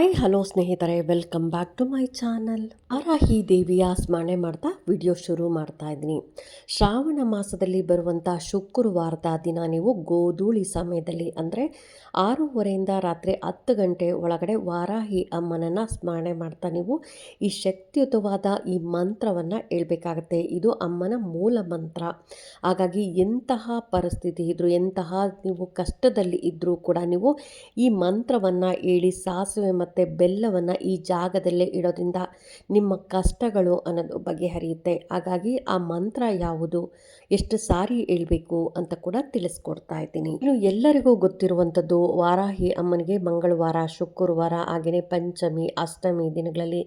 Hi hello ಸ್ನೇಹಿತರೆ welcome back to my channel ಅರಾಹಿ ದೇವಿಯ ಸ್ಮರಣೆ ಮಾಡ್ತಾ ವಿಡಿಯೋ ಶುರು ಮಾಡ್ತಾ ಇದ್ದೀನಿ. ಶ್ರಾವಣ ಮಾಸದಲ್ಲಿ ಬರುವಂಥ ಶುಕ್ರವಾರದ ದಿನ ನೀವು ಗೋಧೂಳಿ ಸಮಯದಲ್ಲಿ ಅಂದರೆ ಆರೂವರೆಯಿಂದ ರಾತ್ರಿ ಹತ್ತು ಗಂಟೆ ಒಳಗಡೆ ವಾರಾಹಿ ಅಮ್ಮನನ್ನು ಸ್ಮರಣೆ ಮಾಡ್ತಾ ನೀವು ಈ ಶಕ್ತಿಯುತವಾದ ಈ ಮಂತ್ರವನ್ನು ಹೇಳ್ಬೇಕಾಗತ್ತೆ. ಇದು ಅಮ್ಮನ ಮೂಲ ಮಂತ್ರ. ಹಾಗಾಗಿ ಎಂತಹ ಪರಿಸ್ಥಿತಿ ಇದ್ದರೂ ಎಂತಹ ನೀವು ಕಷ್ಟದಲ್ಲಿ ಇದ್ದರೂ ಕೂಡ ನೀವು ಈ ಮಂತ್ರವನ್ನು ಹೇಳಿ ಸಾಸಿವೆ ಮತ್ತು ಬೆಲ್ಲವನ್ನು ಈ ಜಾಗದಲ್ಲೇ ಇಡೋದ್ರಿಂದ ನಿಮ್ಮ ಕಷ್ಟಗಳು ಅನ್ನೋದು ಬಗೆಹರಿಯುತ್ತೆ. ಹಾಗಾಗಿ ಆ ಮಂತ್ರ ಯಾವುದು, ಎಷ್ಟು ಸಾರಿ ಹೇಳಬೇಕು ಅಂತ ಕೂಡ ತಿಳಿಸ್ಕೊಡ್ತಾ ಇದ್ದೀನಿ. ಇನ್ನು ಎಲ್ಲರಿಗೂ ಗೊತ್ತಿರುವಂಥದ್ದು ವಾರಾಹಿ ಅಮ್ಮನಿಗೆ ಮಂಗಳವಾರ, ಶುಕ್ರವಾರ, ಹಾಗೆಯೇ ಪಂಚಮಿ, ಅಷ್ಟಮಿ ದಿನಗಳಲ್ಲಿ.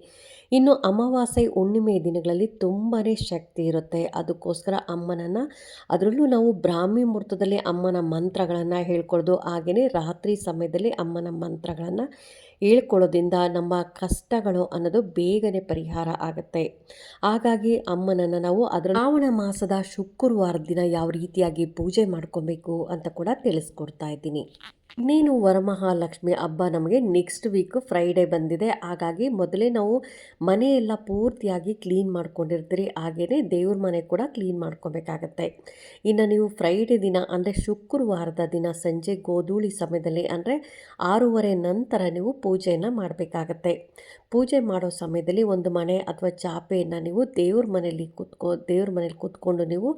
ಇನ್ನು ಅಮಾವಾಸ್ಯೆ, ಹುಣ್ಣಿಮೆ ದಿನಗಳಲ್ಲಿ ತುಂಬಾ ಶಕ್ತಿ ಇರುತ್ತೆ. ಅದಕ್ಕೋಸ್ಕರ ಅಮ್ಮನನ್ನು, ಅದರಲ್ಲೂ ನಾವು ಬ್ರಾಹ್ಮಿ ಮುಹೂರ್ತದಲ್ಲಿ ಅಮ್ಮನ ಮಂತ್ರಗಳನ್ನು ಹೇಳ್ಕೊಳ್ಳೋದು ಹಾಗೆಯೇ ರಾತ್ರಿ ಸಮಯದಲ್ಲಿ ಅಮ್ಮನ ಮಂತ್ರಗಳನ್ನು ಹೇಳ್ಕೊಳ್ಳೋದ್ರಿಂದ ನಮ್ಮ ಕಷ್ಟಗಳು ಅನ್ನೋದು ಬೇಗನೆ ಪರಿಹಾರ ಆಗುತ್ತೆ. ಹಾಗಾಗಿ ಅಮ್ಮನನ್ನು ನಾವು ಅದರ ಶ್ರಾವಣ ಮಾಸದ ಶುಕ್ರವಾರ ದಿನ ಯಾವ ರೀತಿಯಾಗಿ ಪೂಜೆ ಮಾಡ್ಕೊಬೇಕು ಅಂತ ಕೂಡ ತಿಳಿಸ್ಕೊಡ್ತಾ ಇದ್ದೀನಿ. ಇನ್ನೇನು ವರಮಹಾಲಕ್ಷ್ಮಿ ಹಬ್ಬ ನಮಗೆ ನೆಕ್ಸ್ಟ್ ವೀಕ್ ಫ್ರೈಡೇ ಬಂದಿದೆ. ಹಾಗಾಗಿ ಮೊದಲೇ ನಾವು ಮನೆಯೆಲ್ಲ ಪೂರ್ತಿಯಾಗಿ ಕ್ಲೀನ್ ಮಾಡ್ಕೊಂಡಿರ್ತೀರಿ. ಹಾಗೆಯೇ ದೇವ್ರ ಮನೆ ಕೂಡ ಕ್ಲೀನ್ ಮಾಡ್ಕೊಬೇಕಾಗತ್ತೆ. ಇನ್ನು ನೀವು ಫ್ರೈಡೇ ದಿನ ಅಂದರೆ ಶುಕ್ರವಾರದ ದಿನ ಸಂಜೆ ಗೋಧೂಳಿ ಸಮಯದಲ್ಲಿ ಅಂದರೆ ಆರೂವರೆ ನಂತರ ನೀವು ಪೂಜೆಯನ್ನು ಮಾಡಬೇಕಾಗತ್ತೆ. ಪೂಜೆ ಮಾಡೋ ಸಮಯದಲ್ಲಿ ಒಂದು ಮನೆ ಅಥವಾ ಚಾಪೆಯನ್ನು ನೀವು ದೇವ್ರ ಮನೆಯಲ್ಲಿ ಕೂತ್ಕೊ, ದೇವ್ರ ಮನೇಲಿ ಕೂತ್ಕೊಂಡು ನೀವು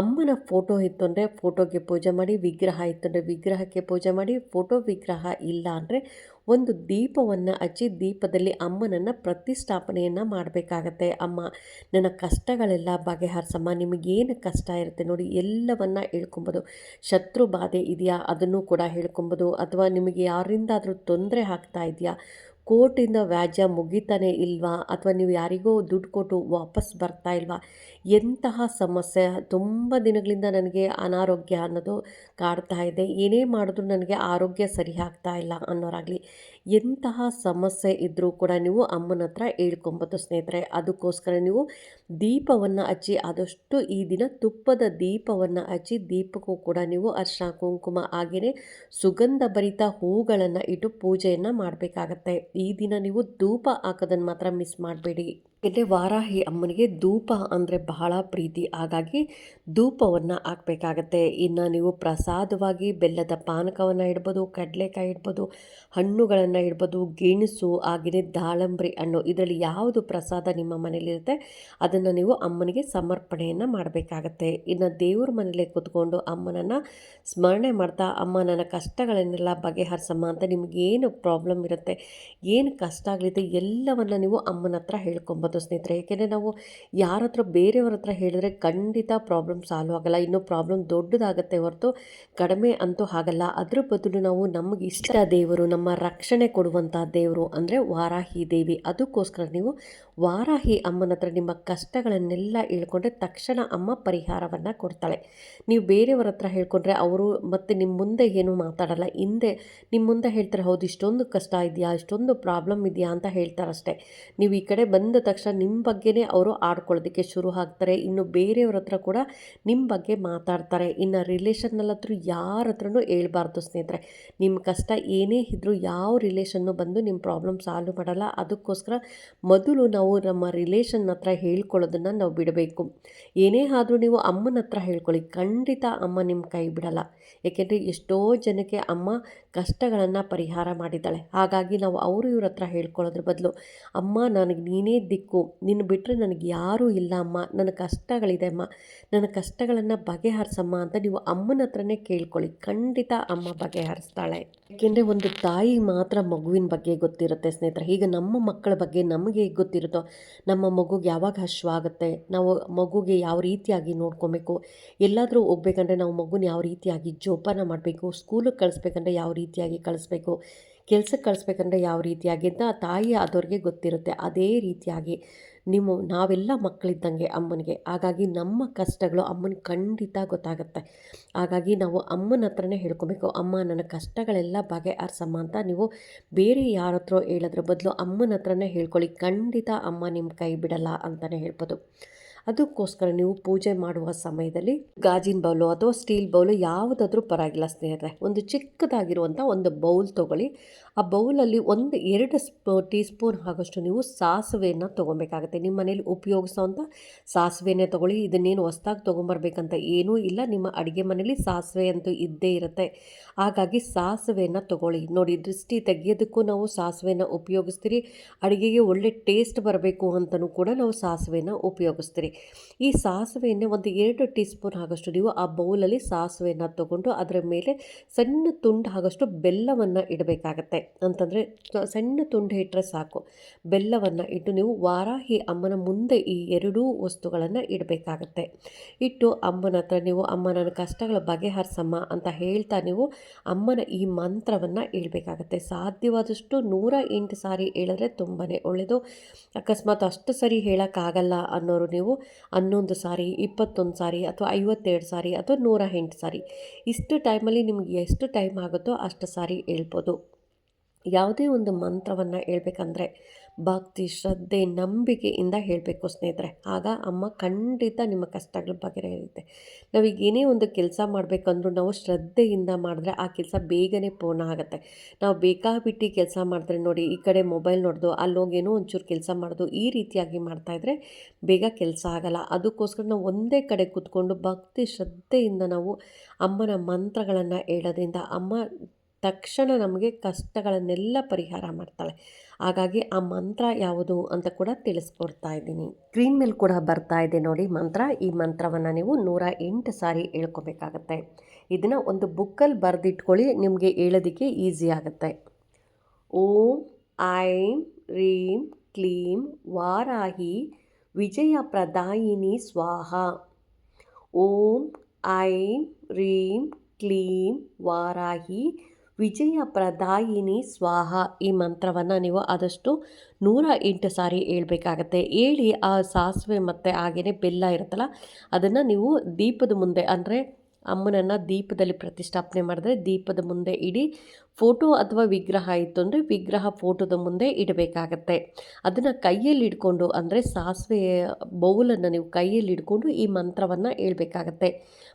ಅಮ್ಮನ ಫೋಟೋ ಇತ್ತು ಅಂದರೆ ಫೋಟೋಗೆ ಪೂಜೆ ಮಾಡಿ, ವಿಗ್ರಹ ಇತ್ತು ಅಂದರೆ ವಿಗ್ರಹಕ್ಕೆ ಪೂಜೆ ಮಾಡಿ ಫೋಟೋ ವಿಗ್ರಹ ಇಲ್ಲ ಅಂದರೆ ಒಂದು ದೀಪವನ್ನು ಹಚ್ಚಿ ದೀಪದಲ್ಲಿ ಅಮ್ಮನನ್ನು ಪ್ರತಿಷ್ಠಾಪನೆಯನ್ನು ಮಾಡಬೇಕಾಗತ್ತೆ. ಅಮ್ಮ, ನನ್ನ ಕಷ್ಟಗಳೆಲ್ಲ ಬಗೆಹರಿಸಮ್ಮ ನಿಮಗೇನು ಕಷ್ಟ ಇರುತ್ತೆ ನೋಡಿ ಎಲ್ಲವನ್ನು ಹೇಳ್ಕೊಬೋದು. ಶತ್ರು ಬಾಧೆ ಇದೆಯಾ ಅದನ್ನು ಕೂಡ ಹೇಳ್ಕೊಬೋದು. ಅಥವಾ ನಿಮಗೆ ಯಾರಿಂದಾದರೂ ತೊಂದರೆ ಆಗ್ತಾ ಇದೆಯಾ? ಕೋರ್ಟಿಂದ ವ್ಯಾಜ್ಯ ಮುಗಿತಾನೆ ಇಲ್ವಾ? ಅಥವಾ ನೀವು ಯಾರಿಗೋ ದುಡ್ಡು ಕೊಟ್ಟು ವಾಪಸ್ ಬರ್ತಾ ಇಲ್ವಾ? ಎಂತಹ ಸಮಸ್ಯೆ, ತುಂಬ ದಿನಗಳಿಂದ ನನಗೆ ಅನಾರೋಗ್ಯ ಅನ್ನೋದು ಕಾಡ್ತಾ ಇದೆ. ಏನೇ ಮಾಡಿದ್ರೂ ನನಗೆ ಆರೋಗ್ಯ ಸರಿ ಆಗ್ತಾ ಇಲ್ಲ ಅನ್ನೋರಾಗಲಿ, ಎಂತಹ ಸಮಸ್ಯೆ ಇದ್ದರೂ ಕೂಡ ನೀವು ಅಮ್ಮನ ಹತ್ರ ಹೇಳ್ಕೊಬೋದು ಸ್ನೇಹಿತರೆ. ಅದಕ್ಕೋಸ್ಕರ ನೀವು ದೀಪವನ್ನು ಹಚ್ಚಿ, ಆದಷ್ಟು ಈ ದಿನ ತುಪ್ಪದ ದೀಪವನ್ನು ಹಚ್ಚಿ, ದೀಪಕ್ಕೂ ಕೂಡ ನೀವು ಅರ್ಶನ ಕುಂಕುಮ ಹಾಗೆಯೇ ಸುಗಂಧ ಭರಿತ ಹೂಗಳನ್ನು ಇಟ್ಟು ಪೂಜೆಯನ್ನು ಮಾಡಬೇಕಾಗತ್ತೆ. ಈ ದಿನ ನೀವು ಧೂಪ ಹಾಕೋದನ್ನು ಮಾತ್ರ ಮಿಸ್ ಮಾಡಬೇಡಿ. ಯಾಕೆಂದರೆ ವಾರಾಹಿ ಅಮ್ಮನಿಗೆ ಧೂಪ ಅಂದರೆ ಬಹಳ ಪ್ರೀತಿ. ಹಾಗಾಗಿ ಧೂಪವನ್ನು ಹಾಕಬೇಕಾಗತ್ತೆ. ಇನ್ನು ನೀವು ಪ್ರಸಾದವಾಗಿ ಬೆಲ್ಲದ ಪಾನಕವನ್ನು ಇಡ್ಬೋದು, ಕಡಲೆಕಾಯಿ ಇಡ್ಬೋದು, ಹಣ್ಣುಗಳನ್ನು ಇಡ್ಬೋದು, ಗೆಣಸು, ಹಾಗೆಯೇ ದಾಳಂಬ್ರಿ ಹಣ್ಣು, ಇದರಲ್ಲಿ ಯಾವುದು ಪ್ರಸಾದ ನಿಮ್ಮ ಮನೇಲಿರುತ್ತೆ ಅದನ್ನು ನೀವು ಅಮ್ಮನಿಗೆ ಸಮರ್ಪಣೆಯನ್ನು ಮಾಡಬೇಕಾಗತ್ತೆ. ಇನ್ನು ದೇವ್ರ ಮನೇಲಿ ಕೂತ್ಕೊಂಡು ಅಮ್ಮನನ್ನು ಸ್ಮರಣೆ ಮಾಡ್ತಾ, ಅಮ್ಮ, ನನ್ನ ಕಷ್ಟಗಳನ್ನೆಲ್ಲ ಬಗೆಹರಿಸಮ್ಮ ಅಂತ ನಿಮಗೇನು ಪ್ರಾಬ್ಲಮ್ ಇರುತ್ತೆ, ಏನು ಕಷ್ಟ ಆಗಲಿದೆ ಎಲ್ಲವನ್ನು ನೀವು ಅಮ್ಮನ ಹತ್ರ ಸ್ನೇಹಿತರೆ, ಏಕೆಂದರೆ ನಾವು ಯಾರ ಹತ್ರ ಬೇರೆಯವ್ರ ಹತ್ರ ಹೇಳಿದ್ರೆ ಖಂಡಿತ ಪ್ರಾಬ್ಲಮ್ ಸಾಲ್ವ್ ಆಗಲ್ಲ. ಇನ್ನೂ ಪ್ರಾಬ್ಲಮ್ ದೊಡ್ಡದಾಗತ್ತೆ ಹೊರತು ಕಡಿಮೆ ಅಂತೂ ಆಗಲ್ಲ. ಅದ್ರ ಬದಲು ನಾವು ನಮಗೆ ಇಷ್ಟ ದೇವರು, ನಮ್ಮ ರಕ್ಷಣೆ ಕೊಡುವಂಥ ದೇವರು ಅಂದರೆ ವಾರಾಹಿ ದೇವಿ. ಅದಕ್ಕೋಸ್ಕರ ನೀವು ವಾರಾಹಿ ಅಮ್ಮನ ಹತ್ರ ನಿಮ್ಮ ಕಷ್ಟಗಳನ್ನೆಲ್ಲ ಹೇಳ್ಕೊಂಡ್ರೆ ತಕ್ಷಣ ಅಮ್ಮ ಪರಿಹಾರವನ್ನು ಕೊಡ್ತಾಳೆ. ನೀವು ಬೇರೆಯವ್ರ ಹತ್ರ ಹೇಳ್ಕೊಂಡ್ರೆ ಅವರು ಮತ್ತೆ ನಿಮ್ಮ ಮುಂದೆ ಏನು ಮಾತಾಡಲ್ಲ. ಹಿಂದೆ ನಿಮ್ಮ ಮುಂದೆ ಹೇಳ್ತಾರೆ, ಹೌದು, ಇಷ್ಟೊಂದು ಕಷ್ಟ ಇದೆಯಾ, ಇಷ್ಟೊಂದು ಪ್ರಾಬ್ಲಮ್ ಇದೆಯಾ ಅಂತ ಹೇಳ್ತಾರಷ್ಟೇ. ನೀವು ಈ ಕಡೆ ಬಂದ ತಕ್ಷಣ ನಿಮ್ಮ ಬಗ್ಗೆನೇ ಅವರು ಆಡ್ಕೊಳ್ಳೋದಕ್ಕೆ ಶುರು ಆಗ್ತಾರೆ. ಇನ್ನು ಬೇರೆಯವ್ರ ಹತ್ರ ಕೂಡ ನಿಮ್ಮ ಬಗ್ಗೆ ಮಾತಾಡ್ತಾರೆ. ಇನ್ನು ರಿಲೇಷನ್ನಲ್ಲಿ ಹತ್ರ ಯಾರ ಹತ್ರನು ಹೇಳ್ಬಾರ್ದು ಸ್ನೇಹಿತರೆ. ನಿಮ್ಮ ಕಷ್ಟ ಏನೇ ಇದ್ದರೂ ಯಾವ ರಿಲೇಷನ್ನು ಬಂದು ನಿಮ್ಮ ಪ್ರಾಬ್ಲಮ್ ಸಾಲ್ವ್ ಮಾಡಲ್ಲ. ಅದಕ್ಕೋಸ್ಕರ ಮೊದಲು ನಾವು ನಮ್ಮ ರಿಲೇಷನ್ ಹತ್ರ ಹೇಳ್ಕೊಳ್ಳೋದನ್ನು ನಾವು ಬಿಡಬೇಕು. ಏನೇ ಆದರೂ ನೀವು ಅಮ್ಮನ ಹತ್ರ ಹೇಳ್ಕೊಳ್ಳಿ. ಖಂಡಿತ ಅಮ್ಮ ನಿಮ್ಮ ಕೈ ಬಿಡಲ್ಲ. ಏಕೆಂದರೆ ಎಷ್ಟೋ ಜನಕ್ಕೆ ಅಮ್ಮ ಕಷ್ಟಗಳನ್ನು ಪರಿಹಾರ ಮಾಡಿದ್ದಾಳೆ. ಹಾಗಾಗಿ ನಾವು ಅವರು ಇವ್ರ ಹತ್ರ ಹೇಳ್ಕೊಳ್ಳೋದ್ರ ಬದಲು, ಅಮ್ಮ, ನನಗೆ ನೀನೇ ದಿಕ್ಕು. ನಿನ್ನ ಬಿಟ್ಟರೆ ನನಗೆ ಯಾರೂ ಇಲ್ಲ ಅಮ್ಮ. ನನ್ನ ಕಷ್ಟಗಳಿದೆ ಅಮ್ಮ. ನನ್ನ ಕಷ್ಟಗಳನ್ನು ಬಗೆಹರಿಸಮ್ಮ ಅಂತ ನೀವು ಅಮ್ಮನ ಹತ್ರನೇ ಕೇಳ್ಕೊಳ್ಳಿ. ಖಂಡಿತ ಅಮ್ಮ ಬಗೆಹರಿಸ್ತಾಳೆ. ಏಕೆಂದರೆ ಒಂದು ತಾಯಿ ಮಾತ್ರ ಮಗುವಿನ ಬಗ್ಗೆ ಗೊತ್ತಿರುತ್ತೆ ಸ್ನೇಹಿತರೆ. ಈಗ ನಮ್ಮ ಮಕ್ಕಳ ಬಗ್ಗೆ ನಮಗೆ ಗೊತ್ತಿರುತ್ತೋ, ನಮ್ಮ ಮಗುಗೆ ಯಾವಾಗ ಹಶ್ವಾಗುತ್ತೆ ನಾವು ಮಗುಗೆ ಯಾವ ರೀತಿಯಾಗಿ ನೋಡ್ಕೊಬೇಕು, ಎಲ್ಲಾದರೂ ಹೋಗ್ಬೇಕಂದ್ರೆ ನಾವು ಮಗುನ ಯಾವ ರೀತಿಯಾಗಿ ಜೋಪಾನ ಮಾಡಬೇಕು, ಸ್ಕೂಲಿಗೆ ಕಳಿಸ್ಬೇಕಂದ್ರೆ ಯಾವ ರೀತಿಯಾಗಿ ಕಳಿಸ್ಬೇಕು ಕೆಲ್ಸಕ್ಕೆ ಕಳಿಸ್ಬೇಕಂದ್ರೆ ಯಾವ ರೀತಿಯಾಗಿ ಅಂತ ತಾಯಿ ಆದವ್ರಿಗೆ ಗೊತ್ತಿರುತ್ತೆ. ಅದೇ ರೀತಿಯಾಗಿ ನಿಮ್ಮ, ನಾವೆಲ್ಲ ಮಕ್ಕಳಿದ್ದಂಗೆ ಅಮ್ಮನಿಗೆ. ಹಾಗಾಗಿ ನಮ್ಮ ಕಷ್ಟಗಳು ಅಮ್ಮನ ಖಂಡಿತ ಗೊತ್ತಾಗುತ್ತೆ. ಹಾಗಾಗಿ ನಾವು ಅಮ್ಮನ ಹತ್ರನೇ ಹೇಳ್ಕೊಬೇಕು. ಅಮ್ಮ, ನನ್ನ ಕಷ್ಟಗಳೆಲ್ಲ ಬಗೆಹರಿಸಮ್ಮ ಅಂತ ನೀವು ಬೇರೆ ಯಾರ ಹತ್ರ ಹೇಳೋದ್ರ ಬದಲು ಅಮ್ಮನ ಹತ್ರನೇ ಹೇಳ್ಕೊಳ್ಳಿ. ಖಂಡಿತ ಅಮ್ಮ ನಿಮ್ಮ ಕೈ ಬಿಡಲ್ಲ ಅಂತಲೇ ಹೇಳ್ಬೋದು. ಅದಕ್ಕೋಸ್ಕರ ನೀವು ಪೂಜೆ ಮಾಡುವ ಸಮಯದಲ್ಲಿ ಗಾಜಿನ ಬೌಲು ಅಥವಾ ಸ್ಟೀಲ್ ಬೌಲು ಯಾವುದಾದ್ರೂ ಪರವಾಗಿಲ್ಲ ಸ್ನೇಹಿತರೆ. ಒಂದು ಚಿಕ್ಕದಾಗಿರುವಂಥ ಒಂದು ಬೌಲ್ ತೊಗೊಳ್ಳಿ. ಆ ಬೌಲಲ್ಲಿ ಒಂದು ಎರಡು ಸ್ಪೂ ಟೀ ಸ್ಪೂನ್ ಆಗೋಷ್ಟು ನೀವು ಸಾಸಿವೆಯನ್ನು ತೊಗೊಬೇಕಾಗುತ್ತೆ. ನಿಮ್ಮ ಮನೇಲಿ ಉಪಯೋಗಿಸೋವಂಥ ಸಾಸಿವೆನೇ ತೊಗೊಳ್ಳಿ, ಇದನ್ನೇನು ಹೊಸ್ದಾಗಿ ತೊಗೊಂಬರ್ಬೇಕಂತ ಏನೂ ಇಲ್ಲ. ನಿಮ್ಮ ಅಡುಗೆ ಮನೇಲಿ ಸಾಸಿವೆ ಅಂತೂ ಇದ್ದೇ ಇರುತ್ತೆ. ಹಾಗಾಗಿ ಸಾಸಿವೆಯನ್ನು ತೊಗೊಳ್ಳಿ. ನೋಡಿ, ದೃಷ್ಟಿ ತೆಗೆಯೋದಕ್ಕೂ ನಾವು ಸಾಸಿವೆನ ಉಪಯೋಗಿಸ್ತೀರಿ. ಅಡುಗೆಗೆ ಒಳ್ಳೆ ಟೇಸ್ಟ್ ಬರಬೇಕು ಅಂತಲೂ ಕೂಡ ನಾವು ಸಾಸಿವೆನ ಉಪಯೋಗಿಸ್ತೀರಿ. ಈ ಸಾಸಿವೆಯನ್ನೇ ಒಂದು ಎರಡು ಟೀ ಸ್ಪೂನ್ ಆಗೋಷ್ಟು ನೀವು ಆ ಬೌಲಲ್ಲಿ ಸಾಸಿವೆಯನ್ನು ತೊಗೊಂಡು, ಅದರ ಮೇಲೆ ಸಣ್ಣ ತುಂಡು ಆಗೋಷ್ಟು ಬೆಲ್ಲವನ್ನು ಇಡಬೇಕಾಗತ್ತೆ. ಅಂತಂದರೆ ಸಣ್ಣ ತುಂಡು ಇಟ್ಟರೆ ಸಾಕು. ಬೆಲ್ಲವನ್ನು ಇಟ್ಟು ನೀವು ವಾರಾಹಿ ಅಮ್ಮನ ಮುಂದೆ ಈ ಎರಡೂ ವಸ್ತುಗಳನ್ನು ಇಡಬೇಕಾಗತ್ತೆ. ಇಟ್ಟು ಅಮ್ಮನ ಹತ್ರ ನೀವು ಅಮ್ಮ ನನ್ನ ಕಷ್ಟಗಳ ಬಗೆಹರಿಸಮ್ಮ ಅಂತ ಹೇಳ್ತಾ ನೀವು ಅಮ್ಮನ ಈ ಮಂತ್ರವನ್ನು ಹೇಳ್ಬೇಕಾಗತ್ತೆ ಸಾಧ್ಯವಾದಷ್ಟು ನೂರ ಎಂಟು ಸಾರಿ ಹೇಳಿದ್ರೆ ತುಂಬಾ ಒಳ್ಳೆಯದು ಅಕಸ್ಮಾತ್ ಅಷ್ಟು ಸರಿ ಹೇಳೋಕ್ಕಾಗಲ್ಲ ಅನ್ನೋರು ನೀವು ಹನ್ನೊಂದು ಸಾರಿ, ಇಪ್ಪತ್ತೊಂದು ಸಾರಿ ಅಥವಾ ಐವತ್ತೆರಡು ಸಾರಿ ಅಥವಾ ನೂರ ಎಂಟು ಸಾರಿ. ಇಷ್ಟು ಟೈಮಲ್ಲಿ ನಿಮ್ಗೆ ಎಷ್ಟು ಟೈಮ್ ಆಗುತ್ತೋ ಅಷ್ಟು ಸಾರಿ ಹೇಳ್ಬೋದು. ಯಾವುದೇ ಒಂದು ಮಂತ್ರವನ್ನು ಹೇಳ್ಬೇಕಂದ್ರೆ ಭಕ್ತಿ, ಶ್ರದ್ಧೆ, ನಂಬಿಕೆಯಿಂದ ಹೇಳಬೇಕು ಸ್ನೇಹಿತರೆ. ಆಗ ಅಮ್ಮ ಖಂಡಿತ ನಿಮ್ಮ ಕಷ್ಟಗಳ ಬಗೆಹರಿಯುತ್ತೆ ನಾವೀಗ ಏನೇ ಒಂದು ಕೆಲಸ ಮಾಡಬೇಕಂದ್ರೂ ನಾವು ಶ್ರದ್ಧೆಯಿಂದ ಮಾಡಿದ್ರೆ ಆ ಕೆಲಸ ಬೇಗನೆ ಪೂರ್ಣ ಆಗುತ್ತೆ. ನಾವು ಬೇಕಾಬಿಟ್ಟು ಕೆಲಸ ಮಾಡಿದ್ರೆ ನೋಡಿ, ಈ ಕಡೆ ಮೊಬೈಲ್ ನೋಡೋದು, ಅಲ್ಲೋಗಿ ಏನೋ ಒಂಚೂರು ಕೆಲಸ ಮಾಡೋದು, ಈ ರೀತಿಯಾಗಿ ಮಾಡ್ತಾಯಿದ್ರೆ ಬೇಗ ಕೆಲಸ ಆಗಲ್ಲ. ಅದಕ್ಕೋಸ್ಕರ ನಾವು ಒಂದೇ ಕಡೆ ಕೂತ್ಕೊಂಡು ಭಕ್ತಿ, ಶ್ರದ್ಧೆಯಿಂದ ನಾವು ಅಮ್ಮನ ಮಂತ್ರಗಳನ್ನು ಹೇಳೋದ್ರಿಂದ ಅಮ್ಮ ತಕ್ಷಣ ನಮಗೆ ಕಷ್ಟಗಳನ್ನೆಲ್ಲ ಪರಿಹಾರ ಮಾಡ್ತಾಳೆ. ಹಾಗಾಗಿ ಆ ಮಂತ್ರ ಯಾವುದು ಅಂತ ಕೂಡ ತಿಳಿಸ್ಕೊಡ್ತಾ ಇದ್ದೀನಿ. ಸ್ಕ್ರೀನ್ ಮೇಲೆ ಕೂಡ ಬರ್ತಾ ಇದೆ ನೋಡಿ ಮಂತ್ರ. ಈ ಮಂತ್ರವನ್ನು ನೀವು ನೂರ ಎಂಟು ಸಾರಿ ಹೇಳ್ಕೊಬೇಕಾಗತ್ತೆ. ಇದನ್ನು ಒಂದು ಬುಕ್ಕಲ್ಲಿ ಬರೆದಿಟ್ಕೊಳ್ಳಿ, ನಿಮಗೆ ಹೇಳೋದಕ್ಕೆ ಈಸಿ ಆಗುತ್ತೆ. ಓಂ, ಐಂ, ರೀಂ, ಕ್ಲೀಂ, ವಾರಾಹಿ, ವಿಜಯ ಪ್ರದಾಯಿನಿ, ಸ್ವಾಹ. ಓಂ, ಐಂ, ರೀಂ, ಕ್ಲೀಂ, ವಾರಾಹಿ ವಿಜಯ ಪ್ರದಾಯಿನಿ ಸ್ವಾಹ ಈ ಮಂತ್ರವನ್ನು ನೀವು ಆದಷ್ಟು ನೂರ ಎಂಟು ಸಾರಿ ಹೇಳ್ಬೇಕಾಗತ್ತೆ. ಹೇಳಿ ಆ ಸಾಸಿವೆ ಮತ್ತು ಹಾಗೆಯೇ ಬೆಲ್ಲ ಇರುತ್ತಲ್ಲ, ಅದನ್ನು ನೀವು ದೀಪದ ಮುಂದೆ ಅಂದರೆ ಅಮ್ಮನನ್ನು ದೀಪದಲ್ಲಿ ಪ್ರತಿಷ್ಠಾಪನೆ ಮಾಡಿದ್ರೆ ದೀಪದ ಮುಂದೆ ಇಡಿ ಫೋಟೋ ಅಥವಾ ವಿಗ್ರಹ ಇತ್ತು ಅಂದರೆ ವಿಗ್ರಹ ಫೋಟೋದ ಮುಂದೆ ಇಡಬೇಕಾಗತ್ತೆ. ಅದನ್ನು ಕೈಯಲ್ಲಿ ಇಟ್ಕೊಂಡು ಅಂದರೆ ಸಾಸಿವೆ ಬೌಲನ್ನು ನೀವು ಕೈಯಲ್ಲಿ ಇಟ್ಕೊಂಡು ಈ ಮಂತ್ರವನ್ನು ಹೇಳ್ಬೇಕಾಗತ್ತೆ.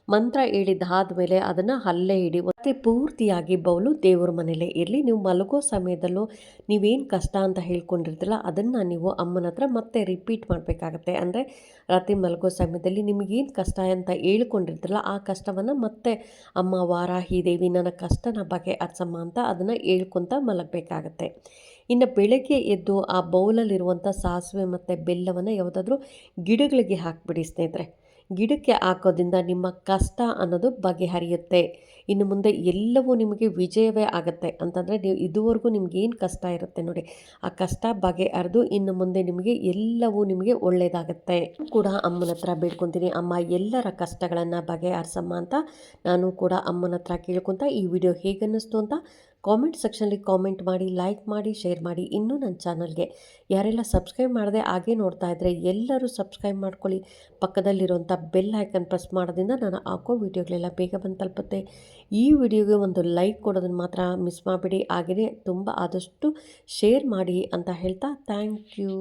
ಮಂತ್ರ ಹೇಳಿದಾದ ಮೇಲೆ ಅದನ್ನು ಅಲ್ಲೇ ಹಿಡಿ ಮತ್ತೆ ಪೂರ್ತಿಯಾಗಿ ಬೌಲು ದೇವ್ರ ಮನೇಲೇ ಇರಲಿ. ನೀವು ಮಲಗೋ ಸಮಯದಲ್ಲೂ ನೀವೇನು ಕಷ್ಟ ಅಂತ ಹೇಳ್ಕೊಂಡಿರ್ತಿಲ್ಲ ಅದನ್ನು ನೀವು ಅಮ್ಮನ ಹತ್ರ ಮತ್ತೆ ರಿಪೀಟ್ ಮಾಡಬೇಕಾಗತ್ತೆ. ಅಂದರೆ ರಾತ್ರಿ ಮಲಗೋ ಸಮಯದಲ್ಲಿ ನಿಮಗೇನು ಕಷ್ಟ ಅಂತ ಹೇಳ್ಕೊಂಡಿರ್ತಿಲ್ಲ ಆ ಕಷ್ಟವನ್ನು ಮತ್ತೆ ಅಮ್ಮ ವಾರಾಹಿ ದೇವಿ, ನನ್ನ ಕಷ್ಟನ ಬಗೆ ಅರ್ಸಮ್ಮ ಅಂತ ಅದನ್ನು ಹೇಳ್ಕೊತ ಮಲಗಬೇಕಾಗತ್ತೆ. ಇನ್ನು ಬೆಳಗ್ಗೆ ಎದ್ದು ಆ ಬೌಲಲ್ಲಿರುವಂಥ ಸಾಸಿವೆ ಮತ್ತು ಬೆಲ್ಲವನ್ನು ಯಾವುದಾದ್ರೂ ಗಿಡಗಳಿಗೆ ಹಾಕಿಬಿಡಿ ಸ್ನೇಹಿತರೆ. ಗಿಡಕ್ಕೆ ಹಾಕೋದ್ರಿಂದ ನಿಮ್ಮ ಕಷ್ಟ ಅನ್ನೋದು ಬಗೆಹರಿಯುತ್ತೆ. ಇನ್ನು ಮುಂದೆ ಎಲ್ಲವೂ ನಿಮಗೆ ವಿಜಯವೇ ಆಗುತ್ತೆ. ಅಂತಂದರೆ ನೀವು ಇದುವರೆಗೂ ನಿಮಗೇನು ಕಷ್ಟ ಇರುತ್ತೆ ನೋಡಿ. ಆ ಕಷ್ಟ ಬಗೆಹರಿದು ಇನ್ನು ಮುಂದೆ ನಿಮಗೆ ಎಲ್ಲವೂ ನಿಮಗೆ ಒಳ್ಳೆಯದಾಗುತ್ತೆ ಕೂಡ ಅಮ್ಮನ ಹತ್ರ ಬೇಡ್ಕೊತೀನಿ. ಅಮ್ಮ ಎಲ್ಲರ ಕಷ್ಟಗಳನ್ನು ಬಗೆಹರಿಸಮ್ಮ ಅಂತ ನಾನು ಕೂಡ ಅಮ್ಮನ ಹತ್ರ ಕೇಳ್ಕೊತ ಈ ವಿಡಿಯೋ ಹೇಗನ್ನಿಸ್ತು ಅಂತ ಕಾಮೆಂಟ್ ಸೆಕ್ಷನಲ್ಲಿ ಕಾಮೆಂಟ್ ಮಾಡಿ ಲೈಕ್ ಮಾಡಿ ಶೇರ್ ಮಾಡಿ ಇನ್ನೂ ನನ್ನ ಚಾನಲ್ಗೆ ಯಾರೆಲ್ಲ ಸಬ್ಸ್ಕ್ರೈಬ್ ಮಾಡದೆ ಹಾಗೆ ನೋಡ್ತಾ ಇದ್ದರೆ ಎಲ್ಲರೂ ಸಬ್ಸ್ಕ್ರೈಬ್ ಮಾಡ್ಕೊಳ್ಳಿ. ಪಕ್ಕದಲ್ಲಿರುವಂಥ ಬೆಲ್ ಐಕನ್ ಪ್ರೆಸ್ ಮಾಡೋದ್ರಿಂದ ನಾನು ಹಾಕೋ ವೀಡಿಯೋಗಳೆಲ್ಲ ಬೇಗ ಬಂದು ತಲುಪುತ್ತೆ. ಈ ವಿಡಿಯೋಗೆ ಒಂದು ಲೈಕ್ ಕೊಡೋದನ್ನು ಮಾತ್ರ ಮಿಸ್ ಮಾಡಬೇಡಿ. ಹಾಗೆಯೇ ತುಂಬ ಆದಷ್ಟು ಶೇರ್ ಮಾಡಿ ಅಂತ ಹೇಳ್ತಾ ಥ್ಯಾಂಕ್ ಯು